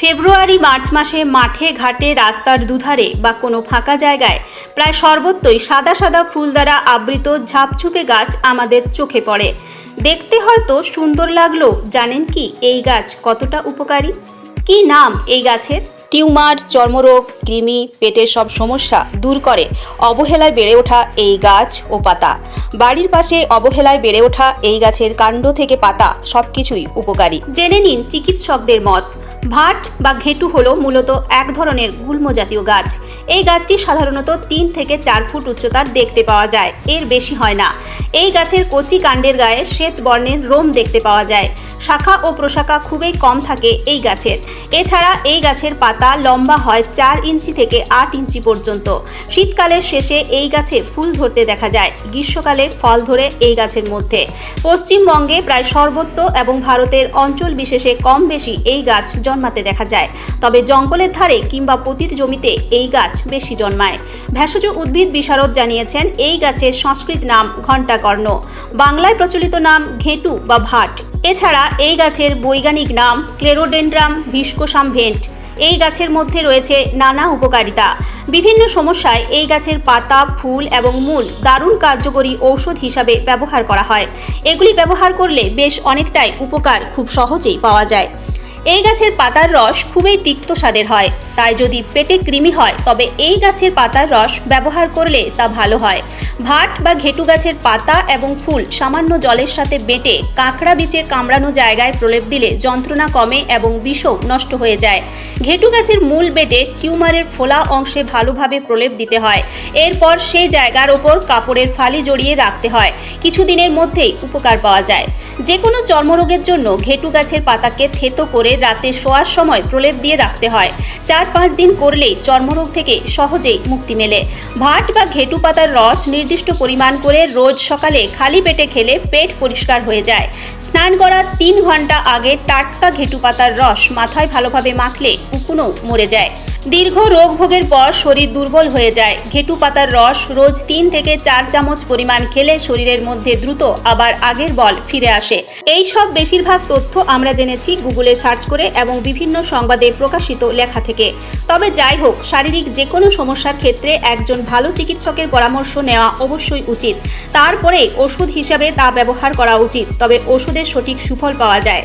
ফেব্রুয়ারি, March মাসে মাঠে, ঘাটে, রাস্তার দুধারে বা কোনো ফাঁকা জায়গায় প্রায় সর্বত্রই সাদা সাদা ফুল দ্বারা আবৃত ঝাপঝুপে গাছ আমাদের চোখে পড়ে। দেখতে হয়তো সুন্দর লাগল, জানেন কি এই গাছ কতটা উপকারী? কি নাম এই গাছের? টিউমার, চর্মরোগ, কৃমি, পেটের সব সমস্যা দূর করে অবহেলায় বেড়ে ওঠা এই গাছ ও পাতা। বাড়ির পাশে অবহেলায় বেড়ে ওঠা এই গাছের কাণ্ড থেকে পাতা সবকিছুই উপকারী। জেনে নিন চিকিৎসকদের মত, ভাট বা ঘেটু হলো মূলত এক ধরনের গুল্ম জাতীয় গাছ। এই গাছটি সাধারণত তিন থেকে চার ফুট উচ্চতার দেখতে পাওয়া যায়, এর বেশি হয় না। এই গাছের কচি কাণ্ডের গায়ে শ্বেত বর্ণের রোম দেখতে পাওয়া যায়। শাখা ও প্রশাখা খুবই কম থাকে এই গাছের। এছাড়া এই গাছের পাতা লম্বা হয় চার ইঞ্চি থেকে আট ইঞ্চি পর্যন্ত। শীতকালের শেষে এই গাছে ফুল ধরতে দেখা যায়। গ্রীষ্মকালে ফল ধরে এই গাছের মধ্যে। পশ্চিমবঙ্গে প্রায় সর্বত্র এবং ভারতের অঞ্চল বিশেষে কম বেশি এই গাছ জন্মাতে দেখা যায়। তবে জঙ্গলের ধারে কিংবা পতিত জমিতে এই গাছ বেশি জন্মায়। ভেষজ উদ্ভিদ বিশারদ জানিয়েছেন, এই গাছের সংস্কৃত নাম ঘণ্টাকর্ণ। বাংলায় প্রচলিত নাম ঘেটু বা ভাট। এছাড়া এই গাছের বৈজ্ঞানিক নাম ক্লেরোডেন্ড্রাম ভিস্কোসাম ভেন্ট এই গাছের মধ্যে রয়েছে নানা উপকারিতা। বিভিন্ন সমস্যায় এই গাছের পাতা, ফুল এবং মূল দারুণ কার্যকরী ঔষধ হিসাবে ব্যবহার করা হয়। এগুলি ব্যবহার করলে বেশ অনেকটাই উপকার খুব সহজেই পাওয়া যায়। এই গাছের পাতার রস খুবই তিক্ত স্বাদের হয়। তাই যদি পেটে কৃমি হয়, তবে এই গাছের পাতার রস ব্যবহার করলে তা ভালো হয়। ভাট বা ঘেটু গাছের পাতা এবং ফুল সামান্য জলের সাথে বেটে কাঁকড়া বীচের কামড়ানো জায়গায় প্রলেপ দিলে যন্ত্রণা কমে এবং বিষও নষ্ট হয়ে যায়। ঘেটু গাছের মূল বেটে টিউমারের ফোলা অংশে ভালোভাবে প্রলেপ দিতে হয়। এরপর সেই জায়গার ওপর কাপড়ের ফালি জড়িয়ে রাখতে হয়। কিছুদিনের মধ্যেই উপকার পাওয়া যায়। যে কোনো চর্মরোগের জন্য ঘেটু গাছের পাতাকে থেতো করে রাতে শোয়ার সময় প্রলেপ দিয়ে রাখতে হয়। চার পাঁচ দিন করলেই চর্মরোগ থেকে সহজেই মুক্তি মেলে। ভাট বা ঘেটু পাতার রস নির্দিষ্ট পরিমাণ করে রোজ সকালে খালি পেটে খেলে পেট পরিষ্কার হয়ে যায়। স্নান করার তিন ঘণ্টা আগে টাটকা ঘেটু পাতার রস মাথায় ভালোভাবে মাখলে উকুনও মরে যায়। দীর্ঘ রোগ ভোগের পর শরীর দুর্বল হয়ে যায়। ঘেটু পাতার রস রোজ তিন থেকে চার চামচ পরিমাণ খেলে শরীরের মধ্যে দ্রুত আবার আগের বল ফিরে আসে। এই সব বেশিরভাগ তথ্য আমরা জেনেছি গুগলে সার্চ করে এবং বিভিন্ন সংবাদে প্রকাশিত লেখা থেকে। তবে যাই হোক, শারীরিক যে কোনো সমস্যার ক্ষেত্রে একজন ভালো চিকিৎসকের পরামর্শ নেওয়া অবশ্যই উচিত। তারপরে ওষুধ হিসাবে তা ব্যবহার করা উচিত, তবে ওষুধের সঠিক সুফল পাওয়া যায়।